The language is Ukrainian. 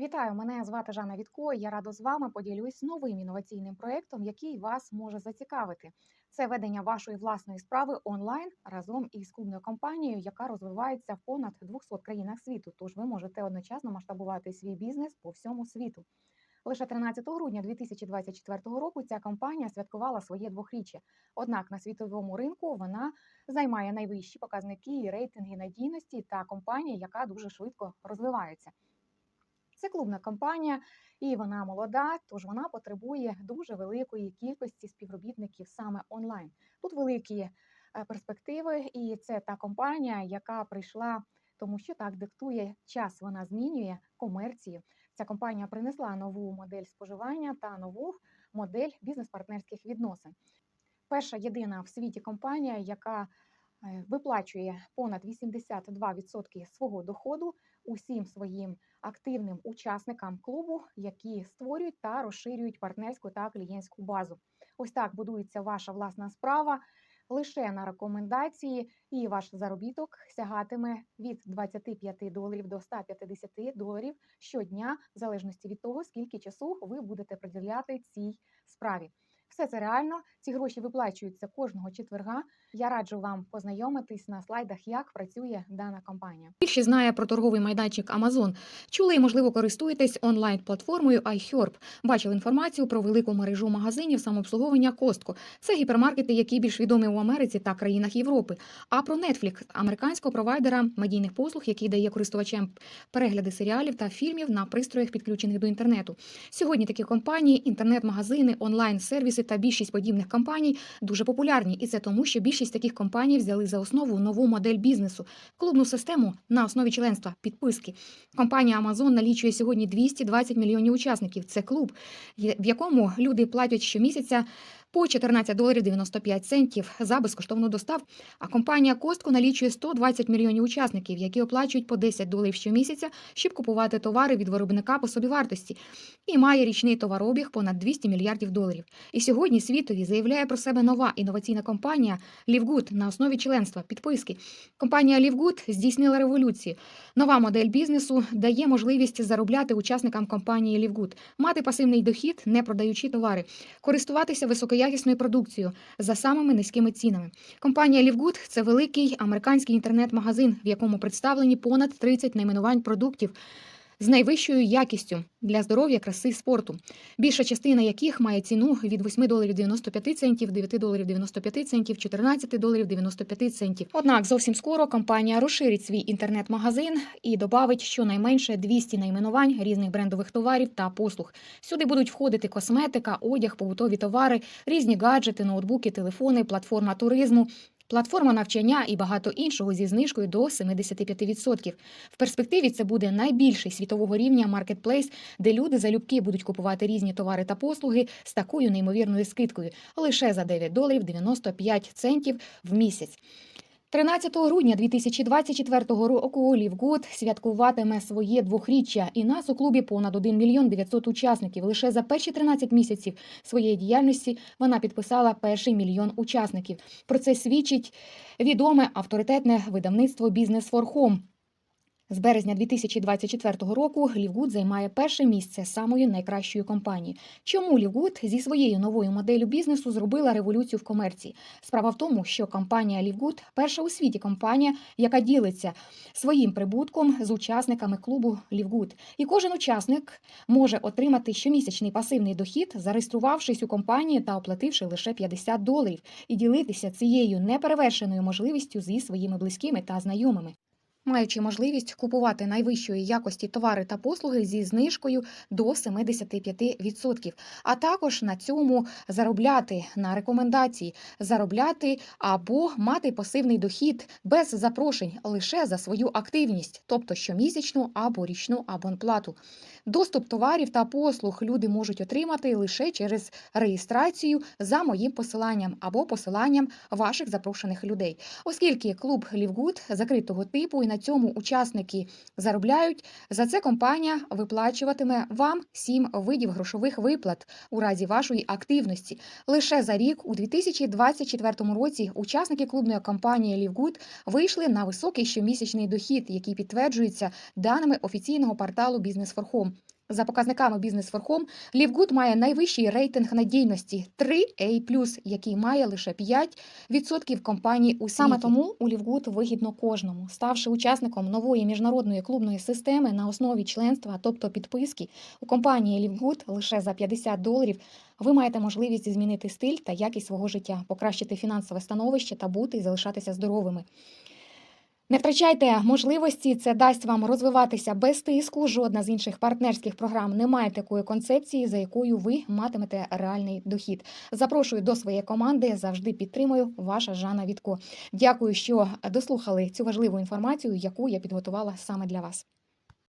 Вітаю, мене звати Жанна Вітко. Я рада з вами поділюсь новим інноваційним проєктом, який вас може зацікавити. Це ведення вашої власної справи онлайн разом із клубною компанією, яка розвивається в понад 200 країнах світу. Тож ви можете одночасно масштабувати свій бізнес по всьому світу. Лише 13 грудня 2024 року ця компанія святкувала своє двохріччя. Однак на світовому ринку вона займає найвищі показники і рейтинги надійності та компанія, яка дуже швидко розвивається. Це клубна компанія, і вона молода, тож вона потребує дуже великої кількості співробітників саме онлайн. Тут великі е, перспективи, і це та компанія, яка прийшла, тому що так диктує час. Вона змінює комерцію. Ця компанія принесла нову модель споживання та нову модель бізнес-партнерських відносин. Перша єдина в світі компанія, яка виплачує понад 82% свого доходу усім своїм активним учасникам клубу, які створюють та розширюють партнерську та клієнтську базу. Ось так будується ваша власна справа. Лише на рекомендації, і ваш заробіток сягатиме від 25 доларів до 150 доларів щодня, в залежності від того, скільки часу ви будете приділяти цій справі. Все це реально. Ці гроші виплачуються кожного четверга. Я раджу вам познайомитись на слайдах, як працює дана компанія. Більшість знає про торговий майданчик Amazon. Чули і, можливо, користуєтесь онлайн-платформою iHerb. Бачили інформацію про велику мережу магазинів самообслуговування Costco. Це гіпермаркети, які більш відомі у Америці та країнах Європи. А про Netflix – американського провайдера медійних послуг, який дає користувачам перегляди серіалів та фільмів на пристроях, підключених до інтернету. Сьогодні такі компанії, інтернет-магазини, онлайн-сервіси та більшість подібних компаній дуже популярні. І це тому, що більшість таких компаній взяли за основу нову модель бізнесу клубну систему на основі членства підписки. Компанія Amazon налічує сьогодні 220 мільйонів учасників. Це клуб, в якому люди платять щомісяця по 14 доларів 95 центів за безкоштовну доставку. А компанія Costco налічує 120 мільйонів учасників, які оплачують по 10 доларів щомісяця, щоб купувати товари від виробника по собівартості, і має річний товарообіг понад 200 мільярдів доларів. І сьогодні світові заявляє про себе нова інноваційна компанія LiveGood на основі членства підписки. Компанія LiveGood здійснила революцію. Нова модель бізнесу дає можливість заробляти учасникам компанії LiveGood, мати пасивний дохід, не продаючи товари, користуватися високоякісною продукцією за самими низькими цінами. Компанія Лівгуд – це великий американський інтернет-магазин, в якому представлені понад 30 найменувань продуктів. З найвищою якістю для здоров'я, краси, спорту, більша частина яких має ціну від 8 доларів 95 центів, 9 доларів 95 центів, 14 доларів 95 центів. Однак зовсім скоро компанія розширить свій інтернет-магазин і додавить щонайменше 200 найменувань різних брендових товарів та послуг. Сюди будуть входити косметика, одяг, побутові товари, різні гаджети, ноутбуки, телефони, платформа туризму. Платформа навчання і багато іншого зі знижкою до 75%. В перспективі це буде найбільший світового рівня маркетплейс, де люди залюбки будуть купувати різні товари та послуги з такою неймовірною скидкою лише за 9 доларів 95 центів в місяць. 13 грудня 2024 року Лівгуд святкуватиме своє двохріччя, і нас у клубі понад 1 мільйон 900 учасників. Лише за перші 13 місяців своєї діяльності вона підписала перший мільйон учасників. Про це свідчить відоме авторитетне видавництво Бізнес Форхом. З березня 2024 року Лівгуд займає перше місце самої найкращої компанії. Чому Лівгуд зі своєю новою моделлю бізнесу зробила революцію в комерції? Справа в тому, що компанія Лівгуд перша у світі компанія, яка ділиться своїм прибутком з учасниками клубу Лівгуд. І кожен учасник може отримати щомісячний пасивний дохід, зареєструвавшись у компанії та оплативши лише 50 доларів, і ділитися цією неперевершеною можливістю зі своїми близькими та знайомими. Маючи можливість купувати найвищої якості товари та послуги зі знижкою до 75%, а також на цьому заробляти на рекомендації, заробляти або мати пасивний дохід без запрошень лише за свою активність, тобто щомісячну або річну абонплату. Доступ товарів та послуг люди можуть отримати лише через реєстрацію за моїм посиланням або посиланням ваших запрошених людей, оскільки клуб Лівгуд закритого типу і на цьому учасники заробляють, за це компанія виплачуватиме вам сім видів грошових виплат у разі вашої активності. Лише за рік, у 2024 році, учасники клубної компанії Лівгуд вийшли на високий щомісячний дохід, який підтверджується даними офіційного порталу «Бізнес Home. За показниками for Home, Лівгуд має найвищий рейтинг надійності 3A+, який має лише 5% компаній у світі. Саме тому у Лівгуд вигідно кожному. Ставши учасником нової міжнародної клубної системи на основі членства, тобто підписки, у компанії Лівгуд лише за 50 доларів ви маєте можливість змінити стиль та якість свого життя, покращити фінансове становище та бути і залишатися здоровими. Не втрачайте можливості, це дасть вам розвиватися без тиску. Жодна з інших партнерських програм не має такої концепції, за якою ви матимете реальний дохід. Запрошую до своєї команди. Завжди підтримую. Ваша Жанна Вітко. Дякую, що дослухали цю важливу інформацію, яку я підготувала саме для вас.